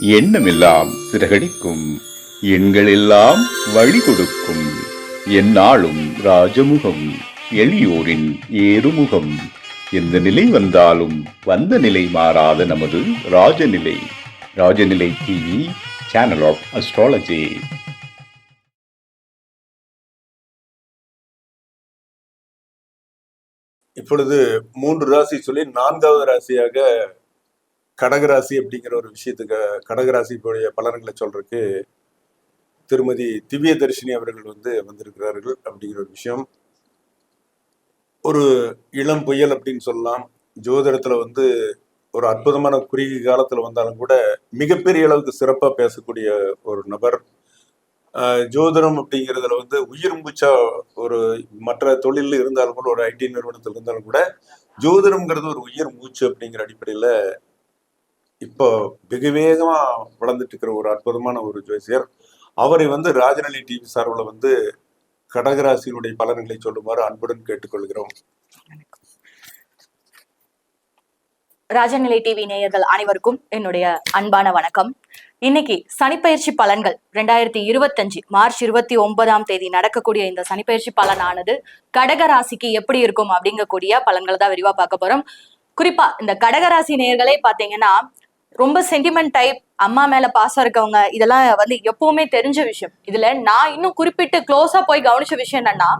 எண்ணமெல்லாம் சிறகடிக்கும். எண்களெல்லாம் வழி கொடுக்கும் எந்நாளும் ராஜமுகம் எளியோரின் ஏறுமுகம். எந்த நிலை வந்தாலும் வந்த நிலை மாறாத நமது Rajanilai. Rajanilai TV channel of astrology இப்பொழுது மூன்று ராசி சொல்லி நான்காவது ராசியாக கடகராசி அப்படிங்கிற ஒரு விஷயத்துக்கு கடகராசிக்குடைய பலன்களை சொல்றதுக்கு திருமதி திவ்ய தர்ஷினி அவர்கள் வந்து வந்திருக்கிறார்கள் அப்படிங்கிற ஒரு விஷயம். ஒரு இளம் புயல் அப்படின்னு சொல்லலாம். ஜோதிடத்துல வந்து ஒரு அற்புதமான குறுகிய காலத்துல வந்தாலும் கூட மிகப்பெரிய அளவுக்கு சிறப்பா பேசக்கூடிய ஒரு நபர். ஜோதிடம் அப்படிங்கிறதுல வந்து உயிர் மூச்சா ஒரு மற்ற தொழில் இருந்தாலும் கூட ஒரு ஐடி நிறுவனத்தில் இருந்தாலும் கூட ஜோதிடம்ங்கிறது ஒரு உயிர் மூச்சு அப்படிங்கிற அடிப்படையில இப்போ வெகு வேகமாக வளர்ந்துட்டு இருக்கிற ஒரு அற்புதமான ஒரு ஜோசியர். அவரை வந்து ராஜநலி டிவி சார்பில் வந்து கடகராசியினுடைய பலன்களை சொல்லுமாறு அன்புடன் கேட்டுக்கொள்கிறோம். ராஜநிலை டிவி நேயர்கள் அனைவருக்கும் என்னுடைய அன்பான வணக்கம். இன்னைக்கு சனிப்பயிற்சி பலன்கள் ரெண்டாயிரத்தி இருபத்தஞ்சு மார்ச் இருபத்தி ஒன்பதாம் தேதி நடக்கக்கூடிய இந்த சனிப்பயிற்சி பலனானது கடக ராசிக்கு எப்படி இருக்கும் அப்படிங்கக்கூடிய பலன்களை தான் விரிவா பார்க்க போறோம். குறிப்பா இந்த கடகராசி நேயர்களே பாத்தீங்கன்னா ரொம்ப சென்டிமெண்ட் டைப் அம்மா மேல பாசம் இருக்கவங்க இதெல்லாம் வந்து எப்பவுமே தெரிஞ்ச விஷயம். இதுல நான் இன்னும் குறிப்பிட்டு க்ளோஸா போய் கவனிச்ச விஷயம் என்னன்னா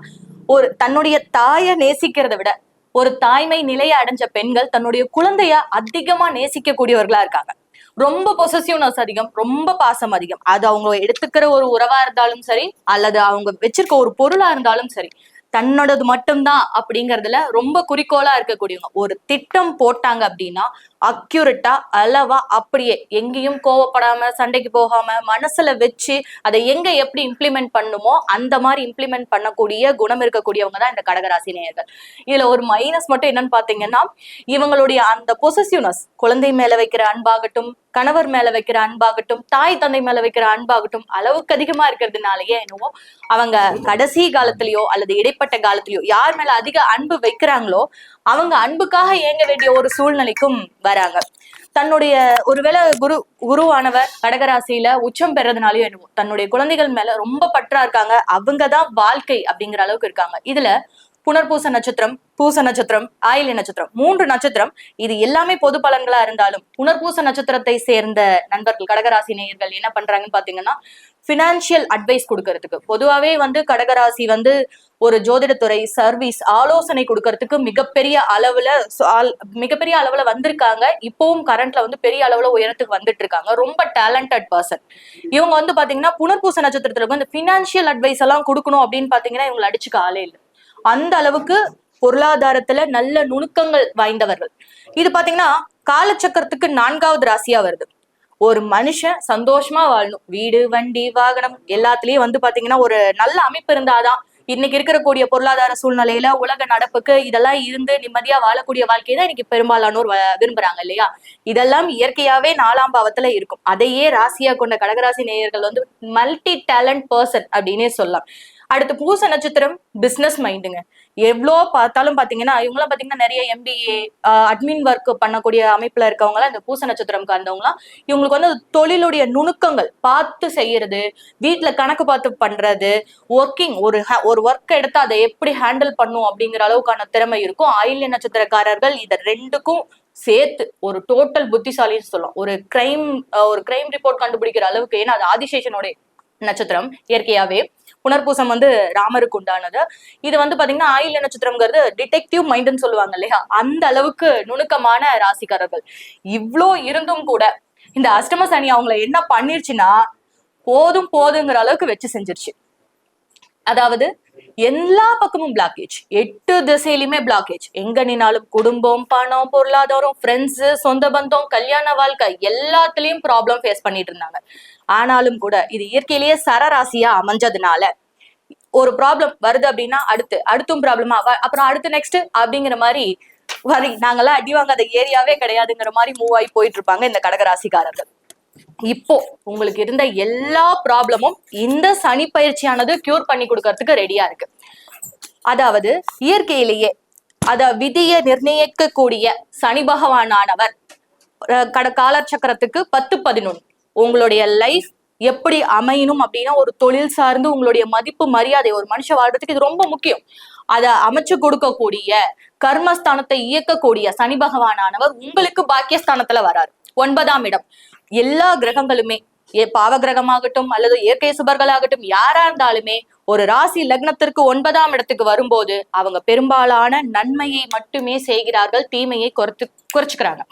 ஒரு தன்னுடைய தாயை நேசிக்கிறத விட ஒரு தாய்மை நிலையை அடைஞ்ச பெண்கள் தன்னுடைய குழந்தைய அதிகமா நேசிக்கக்கூடியவர்களா இருக்காங்க. ரொம்ப பொசசிவ்னஸ் அதிகம் ரொம்ப பாசம் அதிகம். அது அவங்க எடுத்துக்கிற ஒரு உறவா இருந்தாலும் சரி அல்லது அவங்க வச்சிருக்க ஒரு பொருளா இருந்தாலும் சரி தன்னோடது மட்டும்தான் அப்படிங்கறதுல ரொம்ப குறிக்கோளா இருக்கக்கூடியவங்க. ஒரு திட்டம் போட்டாங்க அப்படின்னா அக்யூரட்டா அளவா அப்படியே எங்கேயும் கோவப்படாம சண்டைக்கு போகாம மனசுல வச்சு அதை எங்க எப்படி இம்ப்ளிமெண்ட் பண்ணுமோ அந்த மாதிரி இம்ப்ளிமெண்ட் பண்ணக்கூடிய குணம் இருக்கக்கூடியவங்க தான் இந்த கடகராசி நேயர்கள். இதுல ஒரு மைனஸ் மட்டும் என்னன்னு பாத்தீங்கன்னா இவங்களுடைய அந்த பொசசிவ்னஸ் குழந்தை மேல வைக்கிற அன்பாகட்டும் கணவர் மேல வைக்கிற அன்பாகட்டும் தாய் தந்தை மேல வைக்கிற அன்பாகட்டும் அளவுக்கு அதிகமா இருக்கிறதுனாலயே என்னவோ அவங்க கடைசி காலத்திலயோ அல்லது இடைப்பட்ட காலத்திலயோ யார் மேல அதிக அன்பு வைக்கிறாங்களோ அவங்க அன்புக்காக இயங்க வேண்டிய ஒரு சூழ்நிலைக்கும் வராங்க. தன்னுடைய ஒருவேளை குரு குருவானவர் கடகராசியில உச்சம் பெறதுனாலயும் என்னவோ தன்னுடைய குழந்தைகள் மேல ரொம்ப பற்றா இருக்காங்க. அவங்கதான் வாழ்க்கை அப்படிங்கிற அளவுக்கு இருக்காங்க. இதுல புனர்பூச நட்சத்திரம் பூச நட்சத்திரம் ஆயில்ய நட்சத்திரம் மூன்று நட்சத்திரம். இது எல்லாமே பொது பலன்களா இருந்தாலும் புனர்பூச நட்சத்திரத்தை சேர்ந்த நண்பர்கள் கடகராசி நேயர்கள் என்ன பண்றாங்கன்னு பாத்தீங்கன்னா பினான்சியல் அட்வைஸ் கொடுக்கறதுக்கு. பொதுவாவே வந்து கடகராசி வந்து ஒரு ஜோதிடத்துறை சர்வீஸ் ஆலோசனை கொடுக்கறதுக்கு மிகப்பெரிய அளவுல ஆல்- மிகப்பெரிய அளவுல வந்திருக்காங்க. இப்பவும் கரண்ட்ல வந்து பெரிய அளவுல உயரத்துக்கு வந்துட்டு இருக்காங்க ரொம்ப டேலண்டட் பர்சன் இவங்க வந்து பாத்தீங்கன்னா புனர்பூச நட்சத்திரத்துல வந்து பினான்சியல் அட்வைஸ் எல்லாம் கொடுக்கணும் அப்படின்னு பாத்தீங்கன்னா இவங்களை அடிச்சுக்க ஆளே இல்லை. அந்த அளவுக்கு பொருளாதாரத்துல நல்ல நுணுக்கங்கள் வாய்ந்தவர்கள். இது பாத்தீங்கன்னா காலச்சக்கரத்துக்கு நான்காவது ராசியா வருது. ஒரு மனுஷன் சந்தோஷமா வாழணும். வீடு வண்டி வாகனம் எல்லாத்துலயும் வந்து பாத்தீங்கன்னா ஒரு நல்ல அமைப்பு இருந்தாதான் இன்னைக்கு இருக்கக்கூடிய பொருளாதார சூழ்நிலையில உலக நடப்புக்கு இதெல்லாம் இருந்து நிம்மதியா வாழக்கூடிய வாழ்க்கையை தான் இன்னைக்கு பெரும்பாலானோர் வ- விரும்புறாங்க இல்லையா? இதெல்லாம் இயற்கையாவே நாலாம் பாவத்துல இருக்கும். அதையே ராசியா கொண்ட கடகராசி நேயர்கள் வந்து மல்டி டேலண்ட் பர்சன் அப்படின்னே சொல்லலாம். அடுத்து பூச நட்சத்திரம் பிசினஸ் மைண்டுங்க எவ்வளோ பார்த்தாலும் பாத்தீங்கன்னா இவங்களாம் பாத்தீங்கன்னா நிறைய எம்பிஏ அட்மின் ஒர்க் பண்ணக்கூடிய அமைப்புல இருக்கவங்களாம் இந்த பூச நட்சத்திரம் கார்ந்தவங்களாம் இவங்களுக்கு வந்து தொழிலுடைய நுணுக்கங்கள் பார்த்து செய்யறது வீட்டில் கணக்கு பார்த்து பண்றது ஒர்க்கிங் ஒரு ஒரு ஒர்க் எடுத்து அதை எப்படி ஹேண்டில் பண்ணும் அப்படிங்கிற அளவுக்கான திறமை இருக்கும். ஆயில்ய நட்சத்திரக்காரர்கள் இதை ரெண்டுக்கும் சேர்த்து ஒரு டோட்டல் புத்திசாலின்னு சொல்லலாம். ஒரு கிரைம் ஒரு கிரைம் ரிப்போர்ட் கண்டுபிடிக்கிற அளவுக்கு ஏன்னா அது ஆதிசேஷனுடைய நட்சத்திரம் இயற்கையாவே. புனர்பூசம் வந்து ராமருக்கு உண்டானது. இது வந்து பாத்தீங்கன்னா ஆயில்ய நட்சத்திரம்ங்கிறது டிடெக்டிவ் மைண்ட்னு சொல்லுவாங்க இல்லையா? அந்த அளவுக்கு நுணுக்கமான ராசிக்காரர்கள். இவ்ளோ இருந்தும் கூட இந்த அஷ்டம சனி அவங்கள என்ன பண்ணிருச்சுன்னா போதும் போதுங்கிற அளவுக்கு வச்சு செஞ்சிருச்சு. அதாவது எல்லா பக்கமும் பிளாக்கேஜ் எட்டு திசையிலுமே பிளாக்கேஜ் எங்க நின்னாலும் குடும்பம் பணம் பொருளாதாரம் ஃப்ரெண்ட்ஸ் சொந்த பந்தம் கல்யாண வாழ்க்கை எல்லாத்துலயும் ப்ராப்ளம் ஃபேஸ் பண்ணிட்டு இருந்தாங்க. ஆனாலும் கூட இது இயற்கையிலேயே சரராசியா அமைஞ்சதுனால ஒரு ப்ராப்ளம் வருது அப்படின்னா அடுத்து அடுத்தும் ப்ராப்ளமா அப்புறம் அடுத்து நெக்ஸ்ட் அப்படிங்கிற மாதிரி வரி. நாங்கெல்லாம் அடி வாங்காத ஏரியாவே கிடையாதுங்கிற மாதிரி மூவ் ஆகி போயிட்டு இருப்பாங்க இந்த கடகராசிக்காரர்கள். இப்போ உங்களுக்கு இருந்த எல்லா ப்ராப்ளமும் இந்த சனி பயிற்சியானது கியூர் பண்ணி கொடுக்கறதுக்கு ரெடியா இருக்கு. அதாவது இயற்கையிலேயே அத விதியை நிர்ணயிக்கக்கூடிய சனி பகவானானவர் கட கட காலச்சக்கரத்துக்கு பத்து பதினொன்று. உங்களுடைய லைஃப் எப்படி அமையணும் அப்படின்னா ஒரு தொழில் சார்ந்து உங்களுடைய மதிப்பு மரியாதை ஒரு மனுஷன் வாழ்றதுக்கு இது ரொம்ப முக்கியம். அதை அமைச்சு கொடுக்கக்கூடிய கர்மஸ்தானத்தை இயக்கக்கூடிய சனி பகவானவர் உங்களுக்கு பாக்கியஸ்தானத்துல வராரு. ஒன்பதாம் இடம். எல்லா கிரகங்களுமே ஏ பாவ கிரகமாகட்டும் அல்லது இயற்கை சுபர்களாகட்டும் யாரா இருந்தாலுமே ஒரு ராசி லக்னத்திற்கு ஒன்பதாம் இடத்துக்கு வரும்போது அவங்க பெரும்பாலான நன்மையை மட்டுமே செய்கிறார்கள் தீமையை குறைத்து குறைச்சுக்கிறாங்க.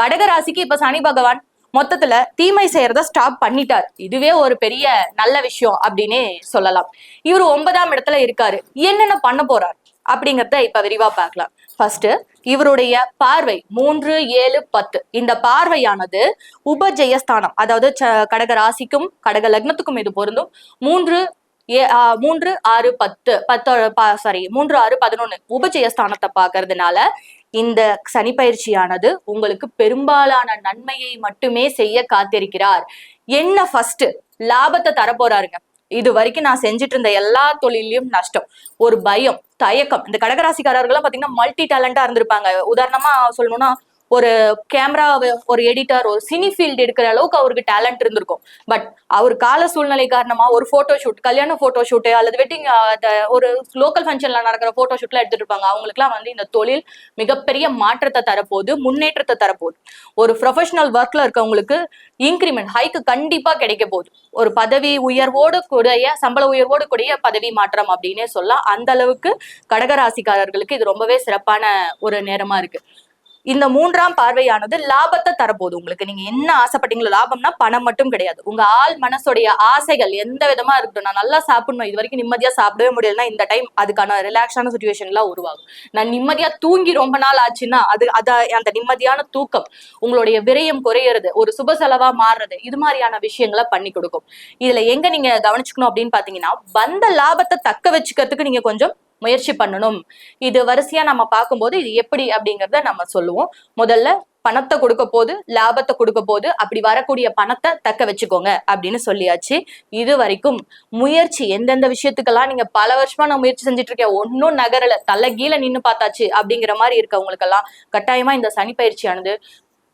கடக ராசிக்கு இப்ப சனி பகவான் மொத்தத்துல தீமை செய்யறத ஸ்டாப் பண்ணிட்டார். இதுவே ஒரு பெரிய நல்ல விஷயம் அப்படின்னே சொல்லலாம். இவர் ஒன்பதாம் இடத்துல இருக்காரு. என்னென்ன பண்ண போறார் அப்படிங்கறத இப்ப விரிவா பார்க்கலாம். ஃபர்ஸ்ட் இவருடைய பார்வை மூன்று ஏழு பத்து. இந்த பார்வையானது உபஜெயஸ்தானம். அதாவது ச- கடக ராசிக்கும் கடக லக்னத்துக்கும் இது பொருந்தும். மூன்று ஏ- மூன்று ஆறு பத்து. பத்து சாரி மூன்று ஆறு பதினொன்னு. உபஜெயஸ்தானத்தை பாக்குறதுனால இந்த சனி பயிற்சியானது உங்களுக்கு பெரும்பாலான நன்மையை மட்டுமே செய்ய காத்திருக்கிறார். என்ன ஃபர்ஸ்ட் லாபத்தை தரப்போறாருங்க. இது வரைக்கும் நான் செஞ்சுட்டு இருந்த எல்லா தொழிலையும் நஷ்டம். ஒரு பயம் தயக்கம். இந்த கடகராசிக்காரர்கள்லாம் பாத்தீங்கன்னா மல்டி டேலண்டா இருந்திருப்பாங்க. உதாரணமா சொல்லணும்னா ஒரு கேமரா ஒரு எடிட்டர் ஒரு சினி ஃபீல்டு எடுக்கிற அளவுக்கு அவருக்கு டேலண்ட் இருந்திருக்கும். பட் அவர் கால சூழ்நிலை காரணமா ஒரு போட்டோ ஷூட் கல்யாண போட்டோ ஷூட்டு அல்லது வெட்டிங் ஒரு லோக்கல் ஃபங்க்ஷன்ல நடக்கிற போட்டோ ஷூட்லாம் எடுத்துட்டு இருப்பாங்க. அவங்களுக்குலாம் வந்து இந்த தொழில் மிகப்பெரிய மாற்றத்தை தரப்போகுது முன்னேற்றத்தை தரப்போகுது. ஒரு ப்ரொஃபஷனல் ஒர்க்ல இருக்கவங்களுக்கு இன்க்ரிமெண்ட் ஹைக்கு கண்டிப்பா கிடைக்க போகுது. ஒரு பதவி உயர்வோடு கூடிய சம்பள உயர்வோடு கூடிய பதவி மாற்றம் அப்படின்னே சொல்லலாம். அந்த அளவுக்கு கடகராசிக்காரர்களுக்கு இது ரொம்பவே சிறப்பான ஒரு நேரமா இருக்கு. இந்த மூன்றாம் பார்வையானது லாபத்தை தரப்போகுது. உங்களுக்கு நீங்க என்ன ஆசைப்பட்டீங்களோ லாபம்னா பணம் மட்டும் கிடையாது. உங்க ஆள் மனசுடைய ஆசைகள் எந்த விதமா இருக்கட்டும் நான் நல்லா சாப்பிடணும் இது வரைக்கும் நிம்மதியா சாப்பிடவே முடியலன்னா இந்த டைம் அதுக்கான ரிலாக்ஸான சுச்சுவேஷன்லாம் உருவாகும். நான் நிம்மதியா தூங்கி ரொம்ப நாள் ஆச்சுன்னா அது அத அந்த நிம்மதியான தூக்கம் உங்களுடைய விரயம் குறையிறது ஒரு சுப செலவா மாறுறது இது மாதிரியான விஷயங்களை பண்ணி கொடுக்கும். இதுல எங்க நீங்க கவனிச்சுக்கணும் அப்படின்னு பாத்தீங்கன்னா வந்த லாபத்தை தக்க வச்சுக்கிறதுக்கு நீங்க கொஞ்சம் முயற்சி பண்ணணும். இது வரிசையா நம்ம பார்க்கும்போது இது எப்படி அப்படிங்கறத நம்ம சொல்லுவோம். முதல்ல பணத்தை கொடுக்க போது லாபத்தை கொடுக்க போது அப்படி வரக்கூடிய பணத்தை தக்க வச்சுக்கோங்க அப்படின்னு சொல்லியாச்சு. இது வரைக்கும் முயற்சி எந்தெந்த விஷயத்துக்கெல்லாம் நீங்க பல வருஷமா நான் முயற்சி செஞ்சுட்டு இருக்கேன் ஒன்னும் நகரல தலை கீழே நின்னு பார்த்தாச்சு அப்படிங்கிற மாதிரி இருக்கவங்களுக்கெல்லாம் கட்டாயமா இந்த சனி பயிற்சியானது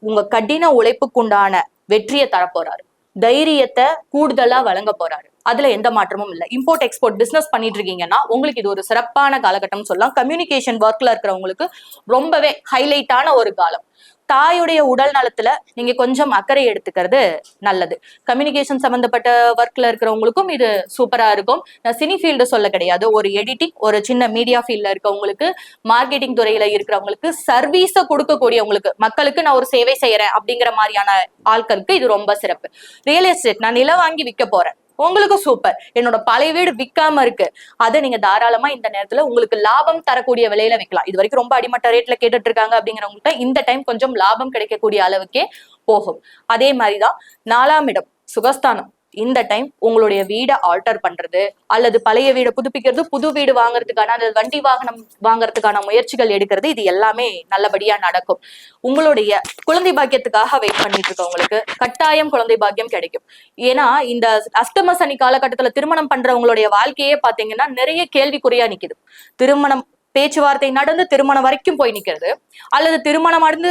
உங்க கடின உழைப்புக்குண்டான வெற்றியை தரப்போறாரு. தைரியத்தை கூடுதலா வழங்க போறாரு. அதுல எந்த மாற்றமும் இல்லை. இம்போர்ட் எக்ஸ்போர்ட் பிசினஸ் பண்ணிட்டு இருக்கீங்கன்னா உங்களுக்கு இது ஒரு சிறப்பான காலகட்டம் சொல்லலாம். கம்யூனிகேஷன் ஒர்க்ல இருக்கிறவங்களுக்கு ரொம்பவே ஹைலைட்டான ஒரு காலம். தாயுடைய உடல் நலத்துல நீங்க கொஞ்சம் அக்கறை எடுத்துக்கிறது நல்லது. கம்யூனிகேஷன் சம்பந்தப்பட்ட ஒர்க்ல இருக்கிறவங்களுக்கும் இது சூப்பரா இருக்கும். நான் சினி ஃபீல்டு சொல்ல கிடையாது. ஒரு எடிட்டிங் ஒரு சின்ன மீடியா ஃபீல்ட்ல இருக்கவங்களுக்கு மார்க்கெட்டிங் துறையில இருக்கிறவங்களுக்கு சர்வீஸை கொடுக்கக்கூடியவங்களுக்கு மக்களுக்கு நான் ஒரு சேவை செய்யறேன் அப்படிங்கிற மாதிரியான ஆட்களுக்கு இது ரொம்ப சிறப்பு. ரியல் எஸ்டேட் நான் நிலம் வாங்கி விற்க போறேன். உங்களுக்கு சூப்பர் என்னோட பழைய வீடு விற்காம இருக்கு. அதை நீங்க தாராளமா இந்த நேரத்துல உங்களுக்கு லாபம் தரக்கூடிய விலையில விற்கலாம் இது வரைக்கும் ரொம்ப அடிமட்ட ரேட்ல கேட்டுட்டு இருக்காங்க அப்படிங்கிறவங்கள்ட்ட இந்த டைம் கொஞ்சம் லாபம் கிடைக்கக்கூடிய அளவுக்கே போகும். அதே மாதிரிதான் நாலாம் இடம் சுகஸ்தானம். இந்த டைம் உங்களுடைய வீடை ஆல்டர் பண்றது அல்லது பழைய வீடை புதுப்பிக்கிறது புது வீடு வாங்குறதுக்கான அல்லது வண்டி வாகனம் வாங்குறதுக்கான முயற்சிகள் எடுக்கிறது இது எல்லாமே நல்லபடியா நடக்கும். உங்களுடைய குழந்தை பாக்கியத்துக்காக வெயிட் பண்ணிட்டு இருக்கவங்களுக்கு கட்டாயம் குழந்தை பாக்கியம் கிடைக்கும். ஏன்னா இந்த அஷ்டம சனி காலகட்டத்துல திருமணம் பண்றவங்களுடைய வாழ்க்கையே பாத்தீங்கன்னா நிறைய கேள்விக்குறியா நிக்குது. திருமணம் பேச்சுவார்த்தை நடந்து திருமணம் வரைக்கும் போய் நிற்கிறது அல்லது திருமணம் நடந்து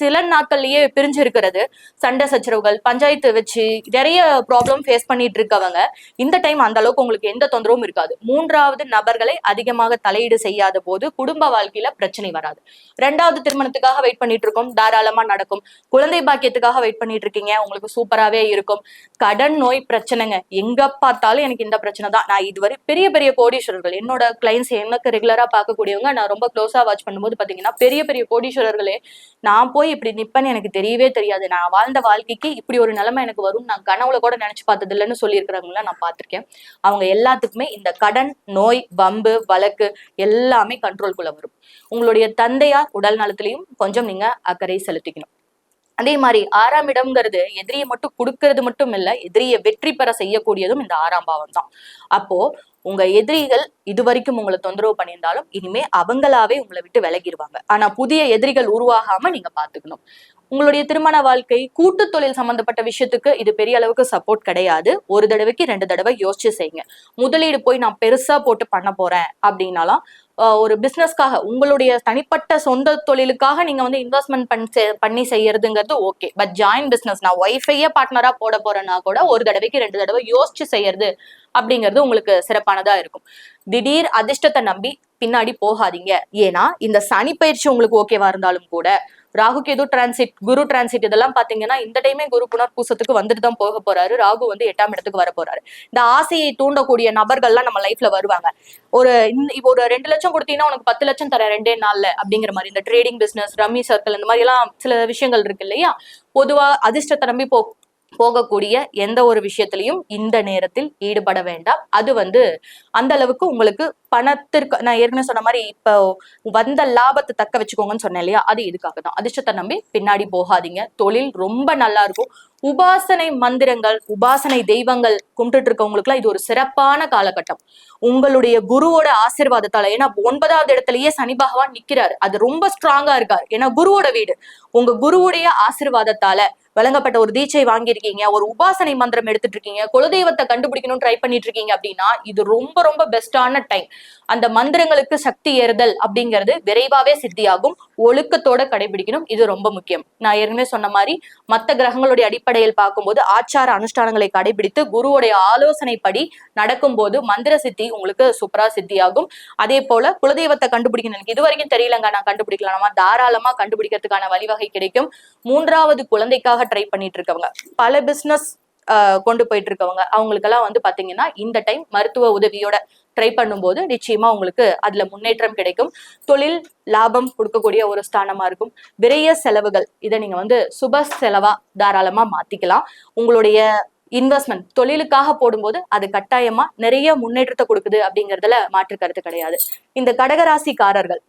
சில நாட்கள்லயே பிரிஞ்சு இருக்கிறது சண்டை சச்சரவுகள் பஞ்சாயத்து வச்சு நிறைய ப்ராப்ளம் ஃபேஸ் பண்ணிட்டு இருக்கவங்க. இந்த டைம் அந்த அளவுக்கு உங்களுக்கு எந்த தொந்தரவும் இருக்காது. மூன்றாவது நபர்களை அதிகமாக தலையீடு செய்யாத போது குடும்ப வாழ்க்கையில பிரச்சனை வராது. ரெண்டாவது திருமணத்துக்காக வெயிட் பண்ணிட்டு இருக்கோம். தாராளமா நடக்கும். குழந்தை பாக்கியத்துக்காக வெயிட் பண்ணிட்டு இருக்கீங்க. உங்களுக்கு சூப்பராவே இருக்கும். கடன் நோய் பிரச்சனைங்க. எங்க பார்த்தாலும் எனக்கு இந்த பிரச்சனை தான். நான் இதுவரை பெரிய பெரிய கோடீஸ்வரர்கள் என்னோட கிளைண்ட்ஸ் எனக்கு ரெகுலரா பார்க்கக்கூடிய பார்க்கக்கூடியவங்க நான் ரொம்ப க்ளோஸா வாட்ச் பண்ணும்போது பாத்தீங்கன்னா பெரிய பெரிய கோடீஸ்வரர்களே நான் போய் இப்படி நிப்பேன்னு எனக்கு தெரியவே தெரியாது. நான் வாழ்ந்த வாழ்க்கைக்கு இப்படி ஒரு நிலைமை எனக்கு வரும் நான் கனவுல கூட நினைச்சு பார்த்தது இல்லைன்னு சொல்லியிருக்கிறவங்களாம் நான் பார்த்திருக்கேன். அவங்க எல்லாத்துக்குமே இந்த கடன் நோய் வம்பு வழக்கு எல்லாமே கண்ட்ரோல்குள்ள வரும். உங்களுடைய தந்தையார் உடல் நலத்திலையும் கொஞ்சம் நீங்க அக்கறை செலுத்திக்கணும். அதே மாதிரி ஆறாம் இடம்ங்கிறது எதிரியை மட்டும் கொடுக்கறது மட்டும் இல்ல எதிரியை வெற்றி பெற செய்யக்கூடியதும் இந்த ஆறாம் பாவம் தான் அப்போ உங்க எதிரிகள் இது வரைக்கும் உங்களை தொந்தரவு பண்ணியிருந்தாலும் இனிமே அவங்களாவே உங்களை விட்டு விலகிடுவாங்க ஆனா புதிய எதிரிகள் உருவாகாம நீங்க பாத்துக்கணும். உங்களுடைய திருமண வாழ்க்கை கூட்டு தொழில் சம்பந்தப்பட்ட விஷயத்துக்கு இது பெரிய அளவுக்கு சப்போர்ட் கிடையாது. ஒரு தடவைக்கு ரெண்டு தடவை யோசிச்சு செய்யுங்க. முதலீடு போய் நான் பெருசா போட்டு பண்ண போறேன் அப்படின்னாலாம் ஒரு பிஸ்னஸ்க்காக உங்களுடைய தனிப்பட்ட சொந்த தொழிலுக்காக நீங்க வந்து இன்வெஸ்ட்மெண்ட் பண்ணி பண்ணி செய்யறதுங்கிறது ஓகே பட் ஜாயின் பிஸ்னஸ் நான் ஒய்ஃபையே பார்ட்னரா போட போறேன்னா கூட ஒரு தடவைக்கு ரெண்டு தடவை யோசிச்சு செய்யறது அப்படிங்கிறது உங்களுக்கு சிறப்பானதா இருக்கும். திடீர் அதிர்ஷ்டத்தை நம்பி பின்னாடி போகாதீங்க. ஏன்னா இந்த சனி பயிற்சி உங்களுக்கு ஓகேவா இருந்தாலும் கூட ராகு கேது டிரான்சிட் குரு டிரான்சிட் இதெல்லாம் பாத்தீங்கன்னா இந்த டைமே குரு புனர் பூசத்துக்கு வந்துட்டு தான் போக போறாரு. ராகு வந்து எட்டாம் இடத்துக்கு வர போறாரு. இந்த ஆசையை தூண்டக்கூடிய நபர்கள்லாம் நம்ம லைஃப்ல வருவாங்க. ஒரு இப்போ ஒரு ரெண்டு லட்சம் கொடுத்தீங்கன்னா உனக்கு பத்து லட்சம் தரேன் ரெண்டே நாள்ல அப்படிங்கிற மாதிரி. இந்த ட்ரேடிங் பிசினஸ் ரம்மி சர்க்கிள் இந்த மாதிரி எல்லாம் சில விஷயங்கள் இருக்கு இல்லையா? பொதுவா அதிர்ஷ்டத்தை நம்பி போ போகக்கூடிய எந்த ஒரு விஷயத்திலையும் இந்த நேரத்தில் ஈடுபட வேண்டாம். அது வந்து அந்த அளவுக்கு உங்களுக்கு பணத்திற்கு நான் ஏற்கனவே சொன்ன மாதிரி இப்போ வந்த லாபத்தை தக்க வச்சுக்கோங்கன்னு சொன்னேன் இல்லையா? அது இதுக்காக தான் அதிர்ஷ்டத்தை நம்பி பின்னாடி போகாதீங்க. தொழில் ரொம்ப நல்லா இருக்கும். உபாசனை மந்திரங்கள் உபாசனை தெய்வங்கள் கும்பிட்டுட்டு இருக்கவங்களுக்குலாம் இது ஒரு சிறப்பான காலகட்டம். உங்களுடைய குருவோட ஆசீர்வாதத்தால ஏன்னா ஒன்பதாவது இடத்துலயே சனி பகவான் நிக்கிறாரு. அது ரொம்ப ஸ்ட்ராங்கா இருக்காரு. ஏன்னா குருவோட வீடு. உங்க குருவுடைய ஆசீர்வாதத்தால வழங்கப்பட்ட ஒரு தீட்சை வாங்கியிருக்கீங்க ஒரு உபாசனை மந்திரம் எடுத்துட்டு இருக்கீங்க குலதெய்வத்தை கண்டுபிடிக்கணும் ட்ரை பண்ணிட்டு இருக்கீங்க அப்படின்னா இது ரொம்ப ரொம்ப பெஸ்டான டைம் அந்த மந்திரங்களுக்கு சக்தி ஏறுதல் அப்படிங்கிறது விரைவாவே சித்தியாகும். ஒழுக்கத்தோட கடைபிடிக்கணும். இது ரொம்ப முக்கியம். நான் ஏற்கனவே சொன்ன மாதிரி மத்த கிரகங்களுடைய அடிப்படை அடிப்படையில் பார்க்கும்போது ஆச்சார அனுஷ்டானங்களை கடைபிடித்து குருவுடைய ஆலோசனைப்படி நடக்கும்போது மந்திர சித்தி உங்களுக்கு சூப்பரா சித்தியாகும். அதே போல குலதெய்வத்தை கண்டுபிடிக்கணும் எனக்கு இது வரைக்கும் தெரியலங்க. நான் கண்டுபிடிக்கலாமா தாராளமா கண்டுபிடிக்கிறதுக்கான வழிவகை கிடைக்கும். மூன்றாவது குழந்தைக்காக ட்ரை பண்ணிட்டு இருக்கவங்க பல பிசினஸ் கொண்டு போயிட்டு இருக்கவங்க அவங்களுக்கெல்லாம் வந்து பாத்தீங்கன்னா இந்த டைம் மருத்துவ உதவியோட ட்ரை பண்ணும்போது நிச்சயமா உங்களுக்கு அதுல முன்னேற்றம் கிடைக்கும். தொழில் லாபம் கொடுக்கக்கூடிய ஒரு ஸ்தானமா இருக்கும். விரைய செலவுகள் இதை நீங்க வந்து சுப செலவா தாராளமா மாத்திக்கலாம். உங்களுடைய இன்வெஸ்ட்மெண்ட் தொழிலுக்காக போடும்போது அது கட்டாயமா நிறைய முன்னேற்றத்தை கொடுக்குது அப்படிங்கறதுல மாற்று கருத்து கிடையாது. இந்த கடகராசிக்காரர்கள்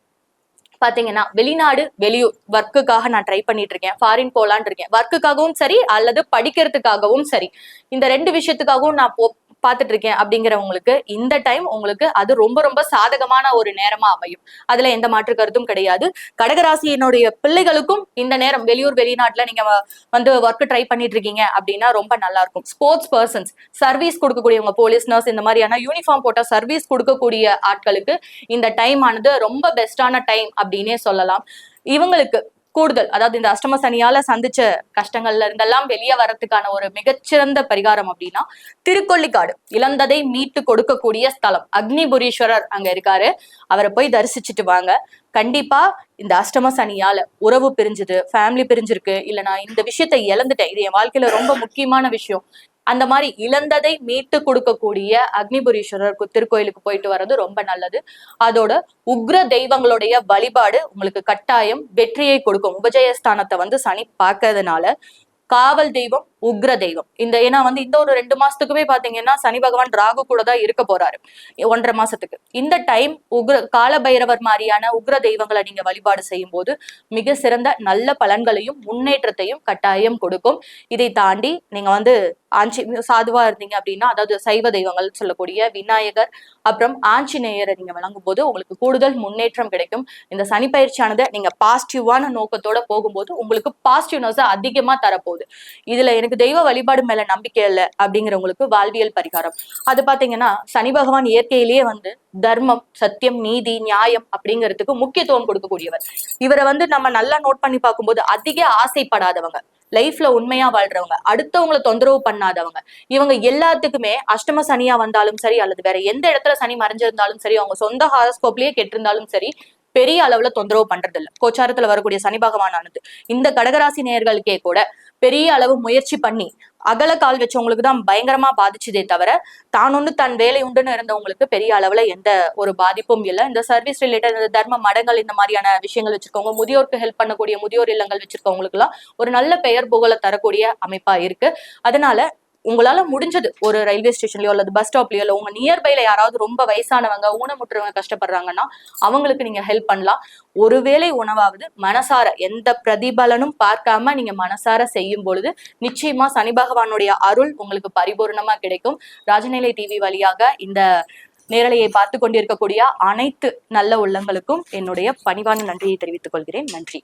பாத்தீங்கன்னா வெளிநாடு வெளியூர் ஒர்க்குக்காக நான் ட்ரை பண்ணிட்டு இருக்கேன் ஃபாரின் போலான் இருக்கேன் ஒர்க்குக்காகவும் சரி அல்லது படிக்கிறதுக்காகவும் சரி. இந்த ரெண்டு விஷயத்துக்காகவும் நான் போ பார்த்துட்டு இருக்கேன் அப்படிங்கிறவங்களுக்கு இந்த டைம் உங்களுக்கு அது ரொம்ப ரொம்ப சாதகமான ஒரு நேரமா அமையும். அதுல எந்த மாற்று கருத்தும் கிடையாது. கடகராசியினுடைய பிள்ளைகளுக்கும் இந்த நேரம் வெளியூர் வெளிநாட்டுல நீங்க வந்து ஒர்க் ட்ரை பண்ணிட்டு இருக்கீங்க அப்படின்னா ரொம்ப நல்லா இருக்கும் ஸ்போர்ட்ஸ் பர்சன்ஸ் சர்வீஸ் கொடுக்கக்கூடியவங்க போலீஸ் நர்ஸ் இந்த மாதிரியான யூனிஃபார்ம் போட்ட சர்வீஸ் கொடுக்கக்கூடிய ஆட்களுக்கு இந்த டைம் ஆனது ரொம்ப பெஸ்டான டைம் அப்படின்னே சொல்லலாம். இவங்களுக்கு கூடுதல். அதாவது இந்த அஷ்டம சனியால சந்திச்ச கஷ்டங்கள்ல இருந்தெல்லாம் வெளியே வரதுக்கான ஒரு மிகச்சிறந்த பரிகாரம் அப்படின்னா திருக்கொள்ளிக்காடு. இழந்ததை மீட்டு கொடுக்கக்கூடிய ஸ்தலம். அக்னிபுரீஸ்வரர் அங்க இருக்காரு. அவரை போய் தரிசிச்சுட்டு வாங்க. கண்டிப்பா இந்த அஷ்டம சனியால உறவு பிரிஞ்சுது ஃபேமிலி பிரிஞ்சிருக்கு. இல்ல நான் இந்த விஷயத்தை இழந்துட்டேன். இது என் வாழ்க்கையில ரொம்ப முக்கியமான விஷயம். அந்த மாதிரி இழந்ததை மீட்டு கொடுக்கக்கூடிய அக்னிபுரீஸ்வரர் திருக்கோயிலுக்கு போயிட்டு வர்றது ரொம்ப நல்லது. அதோட உக்ர தெய்வங்களுடைய வழிபாடு உங்களுக்கு கட்டாயம் வெற்றியை கொடுக்கும். உபஜயஸ்தானத்தை வந்து சனி பார்க்கறதுனால காவல் தெய்வம் உக்ர தெய்வம். இந்த ஏன்னா வந்து இந்த ஒரு ரெண்டு மாசத்துக்குமே பாத்தீங்கன்னா சனி பகவான் ராகு கூட தான் இருக்க போறாரு. ஒன்றரை மாசத்துக்கு. இந்த டைம் உக்ர கால பைரவர் மாதிரியான உக்ர தெய்வங்களை நீங்க வழிபாடு செய்யும் போது மிக சிறந்த நல்ல பலன்களையும் முன்னேற்றத்தையும் கட்டாயம் கொடுக்கும். இதை தாண்டி நீங்க வந்து ஆஞ்சி சாதுவா இருந்தீங்க அப்படின்னா அதாவது சைவ தெய்வங்கள் சொல்லக்கூடிய விநாயகர் அப்புறம் ஆஞ்சநேயரை நீங்க வழங்கும் போது உங்களுக்கு கூடுதல் முன்னேற்றம் கிடைக்கும். இந்த சனி பயிற்சியானது நீங்க பாசிட்டிவான நோக்கத்தோட போகும்போது உங்களுக்கு பாசிட்டிவ்னஸ் அதிகமா தரப்போகுது. இதுல எனக்கு தெய்வ வழிபாடு மேல நம்பிக்கை இல்லை அப்படிங்கிறவங்களுக்கு வாழ்வியல் பரிகாரம். அது பாத்தீங்கன்னா சனி பகவான் இயற்கையிலேயே வந்து தர்மம் சத்தியம் நீதி நியாயம் அப்படிங்கிறதுக்கு முக்கியத்துவம் கொடுக்கக்கூடியவர். இவரை வந்து நம்ம நல்லா நோட் பண்ணி பார்க்கும்போது அதிக ஆசைப்படாதவங்க. லைஃப்ல உண்மையா வாழ்றவங்க. அடுத்தவங்களை தொந்தரவு பண்ணாதவங்க. இவங்க எல்லாத்துக்குமே அஷ்டம சனியா வந்தாலும் சரி அல்லது வேற எந்த இடத்துல சனி மறைஞ்சிருந்தாலும் சரி அவங்க சொந்த ஹாரஸ்கோப்லயே கெட்டிருந்தாலும் சரி பெரிய அளவுல தொந்தரவு பண்றது இல்லை கோச்சாரத்துல வரக்கூடிய சனி பகவானானது. இந்த கடகராசி நேயர்களுக்கே கூட பெரிய அளவு முயற்சி பண்ணி அகல கால் வச்சவங்களுக்கு தான் பயங்கரமா பாதிச்சதே தவிர தான் ஒண்ணு தன் வேலை உண்டுன்னு இருந்தவங்களுக்கு பெரிய அளவுல எந்த ஒரு பாதிப்பும் இல்லை. இந்த சர்வீஸ் ரிலேட்டட் இந்த தர்ம மடங்கள் இந்த மாதிரியான விஷயங்கள் வச்சிருக்கவங்க முதியோருக்கு ஹெல்ப் பண்ணக்கூடிய முதியோர் இல்லங்கள் வச்சிருக்கவங்களுக்கு எல்லாம் ஒரு நல்ல பெயர் புகழ தரக்கூடிய அமைப்பா இருக்கு. அதனால உங்களால முடிஞ்சது. ஒரு ரயில்வே ஸ்டேஷன்லயோ அல்லது பஸ் ஸ்டாப்லயோ இல்ல உங்க நியர்பைல யாராவது ரொம்ப வயசானவங்க ஊனமுற்றவங்க கஷ்டப்படுறாங்கன்னா அவங்களுக்கு நீங்க ஹெல்ப் பண்ணலாம். ஒருவேளை உணவாவது மனசார எந்த பிரதிபலனும் பார்க்காம நீங்க மனசார செய்யும் பொழுது நிச்சயமா சனி பகவானுடைய அருள் உங்களுக்கு பரிபூர்ணமா கிடைக்கும். ராஜநிலை டிவி வழியாக இந்த நேரலையை பார்த்து கொண்டிருக்கக்கூடிய அனைத்து நல்ல உள்ளங்களுக்கும் என்னுடைய பணிவான நன்றியை தெரிவித்துக் கொள்கிறேன். நன்றி.